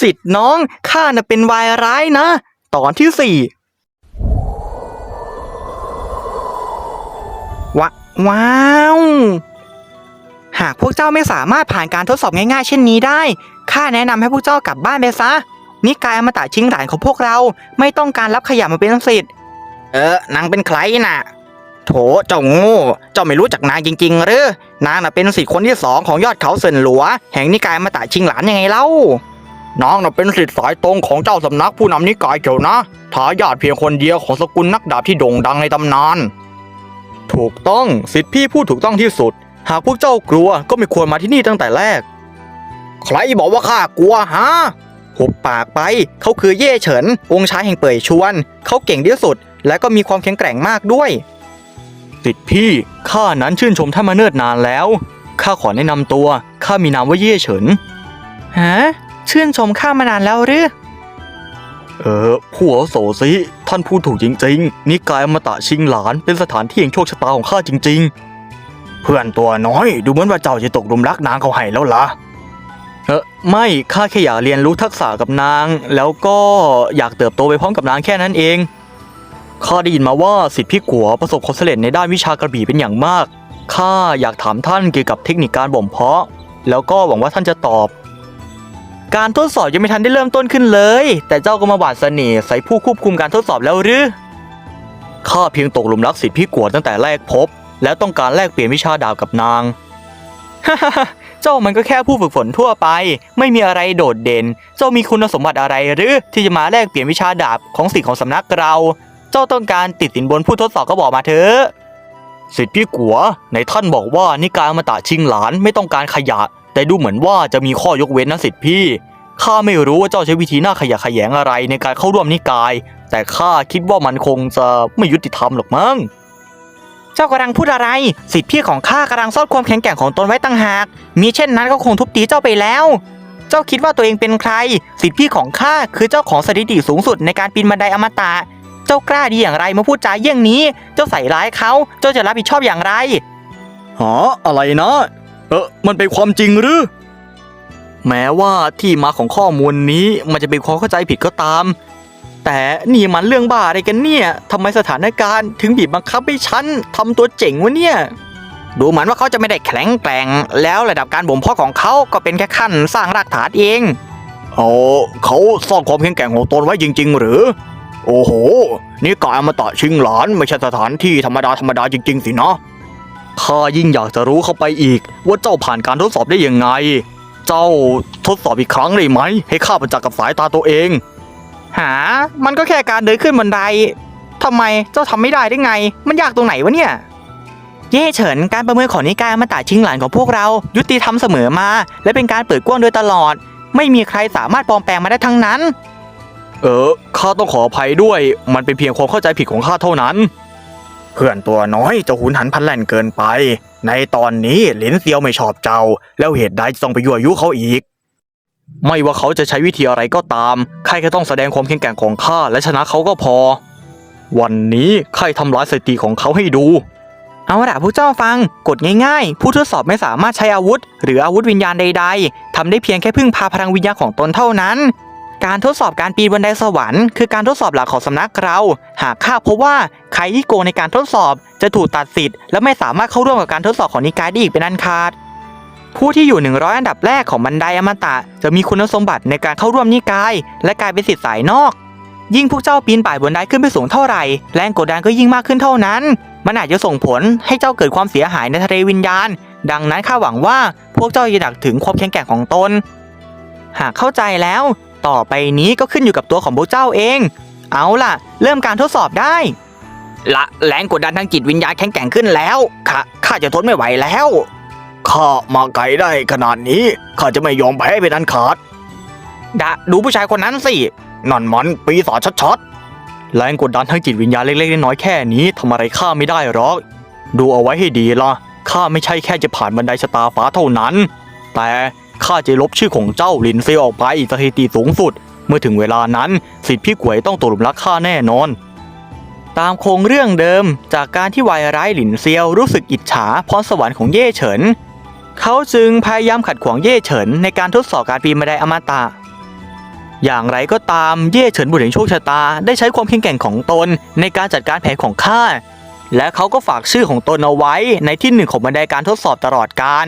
สิทธิ์น้องข้าน่ะเป็นวายร้ายนะ ตอนที่สี่วะว้าว หากพวกเจ้าไม่สามารถผ่านการทดสอบง่ายๆ เช่นนี้ได้ข้าแนะนำให้พวกเจ้ากลับบ้านไปซะ นิกายอมตะชิงหลานของพวกเราไม่ต้องการรับขยะมาเป็นสิทธิ์เออนางเป็นใครน่ะ โถเจ้าโง่เจ้าไม่รู้จักนางจริงๆหรือนางน่ะเป็นสิทธิ์คนที่สองของยอดเขาเซินหลัว แห่งนิกายอมตะชิงหลานยังไงเล่า นางน่ะเป็นสิทธิ์สายตรงของเจ้าสำนักผู้นำนิกายเกี่ยวนะทายาทเพียงคนเดียวของสกุลนักดาบที่โด่งดังในตำนาน ถูกต้องสิทธิพี่พูดถูกต้องที่สุด หากพวกเจ้ากลัวก็ไม่ควรมาที่นี่ตั้งแต่แรก ใครบอกว่าข้ากลัวฮะหุบปากไป เขาคือเย่เฉิน องค์ชายแห่งเป่ยชวน เขาเก่งที่สุด และก็มีความแข็งแกร่งมากด้วยติดพี่ข้านั้นชื่นชมท่านมาเนิ่นนานแล้วข้าขอแนะนำตัวข้ามีนามว่าเย่เฉินฮะ ชื่นชมข้ามานานแล้วหรือ เออผัวโสซิท่านพูดถูกจริง ๆ นิกายอมตะชิงหลานเป็นสถานที่แห่งโชคชะตาของข้าจริง ๆ เพื่อนตัวน้อยดูเหมือนว่าเจ้าจะตกหลุมรักนางเขาให้แล้วล่ะ เออไม่ข้าแค่อยากเรียนรู้ทักษะกับนาง แล้วก็อยากเติบโตไปพร้อมกับนางแค่นั้นเองข้าได้ยินมาว่าสิทธิพี่กัวประสบความสำเร็จในด้านวิชากระบี่เป็นอย่างมากข้าอยากถามท่านเกี่ยวกับเทคนิคการบ่มเพาะ แล้วก็หวังว่าท่านจะตอบ การทดสอบยังไม่ทันได้เริ่มต้นขึ้นเลย แต่เจ้าก็มาหวาดเสน่ห์ใส่ผู้ควบคุมการทดสอบแล้วหรือข้าเพียงตกหลุมรักสิทธิพี่กัวตั้งแต่แรกพบ แล้วต้องการแลกเปลี่ยนวิชาดาบกับนางเจ้ามันก็แค่ผู้ฝึกฝนทั่วไป ไม่มีอะไรโดดเด่น เจ้ามีคุณสมบัติอะไรหรือที่จะมาแลกเปลี่ยนวิชาดาบของสิทธิ์ของสำนักเรา เจ้าต้องการติดสินบนผู้ทดสอบก็บอกมาเถอะสิทธิพี่กัวในท่านบอกว่านิกายอมตะชิงหลานไม่ต้องการขยะ แต่ดูเหมือนว่าจะมีข้อยกเว้นนะสิทธิพี่ข้าไม่รู้ว่าเจ้าใช้วิธีหน้าขยะแขยงอะไรในการเข้าร่วมนิกาย แต่ข้าคิดว่ามันคงจะไม่ยุติธรรมหรอกมั้งเจ้ากำลังพูดอะไร สิทธิพี่ของข้ากำลังซ่อนความแข็งแกร่งของตนไว้ตั้งหาก มีเช่นนั้นก็คงทุบตีเจ้าไปแล้ว เจ้าคิดว่าตัวเองเป็นใคร สิทธิพี่ของข้าคือเจ้าของสถิติสูงสุดในการปีนบันไดอมตะ เจ้ากล้าดีอย่างไรมาพูดจาเยี่ยงนี้ เจ้าใส่ร้ายเขา เจ้าจะรับผิดชอบอย่างไรหออะไรนะ เออมันเป็นความจริงหรือ แม้ว่าที่มาของข้อมูลนี้มันจะเป็นความเข้าใจผิดก็ตาม แต่นี่มันเรื่องบ้าอะไรกันเนี่ยทำไมสถานการณ์ถึงบีบบังคับให้ฉันทำตัวเจ๋งวะเนี่ย ดูเหมือนว่าเขาจะไม่ได้แข็งแกร่ง แล้วระดับการบ่มเพาะของเขาก็เป็นแค่ขั้นสร้างรากฐานเองโอ้เขาสร้างความแข็งแกร่งของตนไว้จริง ๆ หรือ โอ้โห นี่กายอมาตะชิงหลานไม่ใช่สถานที่ธรรมดาธรรมดาจริง ๆ สินะ ข้ายิ่งอยากจะรู้เข้าไปอีก ว่าเจ้าผ่านการทดสอบได้ยังไง เจ้าทดสอบอีกครั้งได้ไหม ให้ข้าประจักษ์กับสายตาตัวเอง หา มันก็แค่การเดินขึ้นบันไดทำไมเจ้าทำไม่ได้ได้ไง มันยากตรงไหนวะเนี่ย เย่เฉินการประเมินของนิกายอมาตะชิงหลานของพวกเรา ยุติธรรมเสมอมา และเป็นการเปิดกว้างโดยตลอด ไม่มีใครสามารถปลอมแปลงมาได้ทั้งนั้น เออข้าต้องขออภัยด้วย มันเป็นเพียงความเข้าใจผิดของข้าเท่านั้น เพื่อนตัวน้อยจะหุนหันพันแล่นเกินไป ในตอนนี้หลินเซียวไม่ชอบเจ้า แล้วเหตุใดจะต้องไปยั่วยุเขาอีก ไม่ว่าเขาจะใช้วิธีอะไรก็ตามใครแค่ต้องแสดงความแข็งแกร่งของข้าและชนะเขาก็พอ วันนี้ใครทำร้ายสถิติของเขาให้ดู เอาละผู้เจ้าฟังกฎง่ายๆ ผู้ทดสอบไม่สามารถใช้อาวุธ หรืออาวุธวิญญาณใด ๆทำได้เพียงแค่พึ่งพาพลังวิญญาณของตนเท่านั้น การทดสอบการปีนบันไดสวรรค์คือการทดสอบหลักของสำนักเรา หากข้าพบว่าใครที่โกงในการทดสอบจะถูกตัดสิทธิ์และไม่สามารถเข้าร่วมกับการทดสอบของนิกายได้อีกเป็นอันขาด ผู้ที่อยู่ 100 อันดับแรกของบันไดอมตะ จะมีคุณสมบัติในการเข้าร่วมนิกาย และกลายเป็นสิทธิ์สายนอก ยิ่งพวกเจ้าปีนป่ายบนไดขึ้นไปสูงเท่าไหร่แรงกดดันก็ยิ่งมากขึ้นเท่านั้น มันอาจจะส่งผลให้เจ้าเกิดความเสียหายในทะเลวิญญาณ ดังนั้นข้าหวังว่าพวกเจ้าจะดักถึงความแข็งแกร่งของตน หากเข้าใจแล้ว ต่อไปนี้ก็ขึ้นอยู่กับตัวของพวกเจ้าเอง เอาล่ะ เริ่มการทดสอบได้ ละแรงกดดันทางจิตวิญญาณแข็งแกร่งขึ้นแล้วข้าข้าจะทนไม่ไหวแล้วข้ามาไกลได้ขนาดนี้ข้าจะไม่ยอมแพ้เป็นอันขาดดะดูผู้ชายคนนั้นสินั่นมันปีศาจชัดๆแรงกดดันทางจิตวิญญาณเล็กๆน้อยๆแค่นี้ทำอะไรข้าไม่ได้หรอก ดูเอาไว้ให้ดีล่ะข้าไม่ใช่แค่จะผ่านบันไดชะตาฟ้าเท่านั้น แต่ ข้าจะลบชื่อของเจ้าหลินเซออกไปสถิติสูงสุด เมื่อถึงเวลานั้นสิทธิพี่กวยต้องตกหลุมรักข้าแน่นอน ตามโครงเรื่องเดิมจากการที่วายร้ายหลินเซียวรู้สึกอิจฉาพรสวรรค์ของเย่เฉิน เขาจึงพยายามขัดขวางเย่เฉินในการทดสอบการปีนบันไดอมตะอย่างไรก็ตามเย่เฉินบุญแห่งโชคชะตา ได้ใช้ความแข็งแกร่งของตนในการจัดการแผนของข้าและเขาก็ฝากชื่อของตนเอาไว้ในที่หนึ่งของบันไดการทดสอบตลอดการ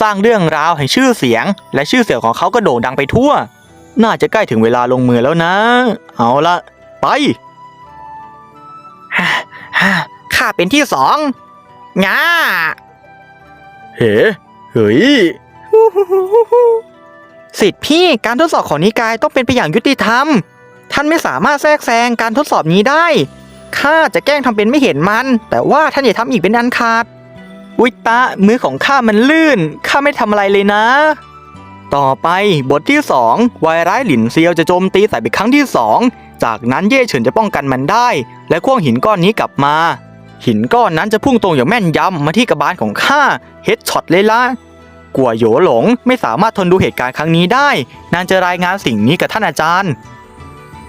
สร้างเรื่องราวให้ชื่อเสียง และชื่อเสียงของเขาก็โด่งดังไปทั่ว น่าจะใกล้ถึงเวลาลงมือแล้วนะ เอาละไปข้าเป็นที่สองง่าเฮ้เฮ้ยสิทธิ์พี่การทดสอบของนิกายต้องเป็นไปอย่างยุติธรรม ท่านไม่สามารถแทรกแซงการทดสอบนี้ได้ข้าจะแกล้งทำเป็นไม่เห็นมัน แต่ว่าท่านอย่าทำอีกเป็นอันขาด วิตะมือของข้ามันลื่น ข้าไม่ทำอะไรเลยนะ ต่อไปบทที่สองวายร้ายหลินเซียวจะโจมตีใส่ไปครั้งที่สองจากนั้นเย่เฉินจะป้องกันมันได้ และคว้งหินก้อนนี้กลับมา หินก้อนนั้นจะพุ่งตรงอย่างแม่นยำมาที่กระบาลของข้าเฮดช็อตเลยละกัวโหยหลงไม่สามารถทนดูเหตุการณ์ครั้งนี้ได้ นางจะรายงานสิ่งนี้กับท่านอาจารย์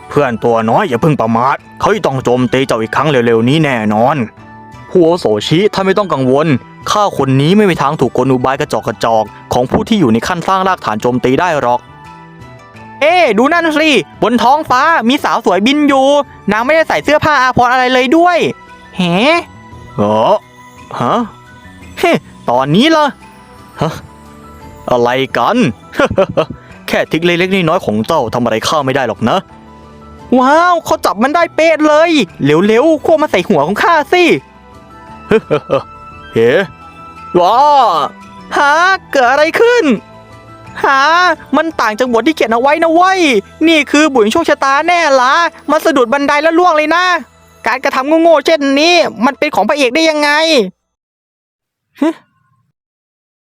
เพื่อนตัวน้อยอย่าเพิ่งประมาทเขาจะต้องโจมตีเจ้าอีกครั้งเร็วๆนี้แน่นอน หัวโสชิท่านไม่ต้องกังวล ข้าคนนี้ไม่มีทางถูกกลอุบายกระจอกกระจอกของผู้ที่อยู่ในขั้นสร้างรากฐานโจมตีได้หรอก เอ๊ดูนั่นสิ บนท้องฟ้ามีสาวสวยบินอยู่ นางไม่ได้ใส่เสื้อผ้าอาภรณ์อะไรเลยด้วยเฮ้เออฮะเฮ้ตอนนี้ล่ะฮะอะไรกัน แค่ทิกเล็กๆน้อยๆของเจ้าทำอะไรข้าไม่ได้หรอกนะ ว้าวเขาจับมันได้เป๊ะเลย เร็วๆควบมาใส่หัวของข้าสิ เฮ้ว้าฮะเกิดอะไรขึ้นฮะมันต่างจากบทที่เขียนเอาไว้นะเว้ย นี่คือบุญโชคชะตาแน่ละมันสะดุดบันไดแล้วล่วงเลยนะ การกระทำโง่ๆเช่นนี้ มันเป็นของพระเอกได้ยังไงฮึ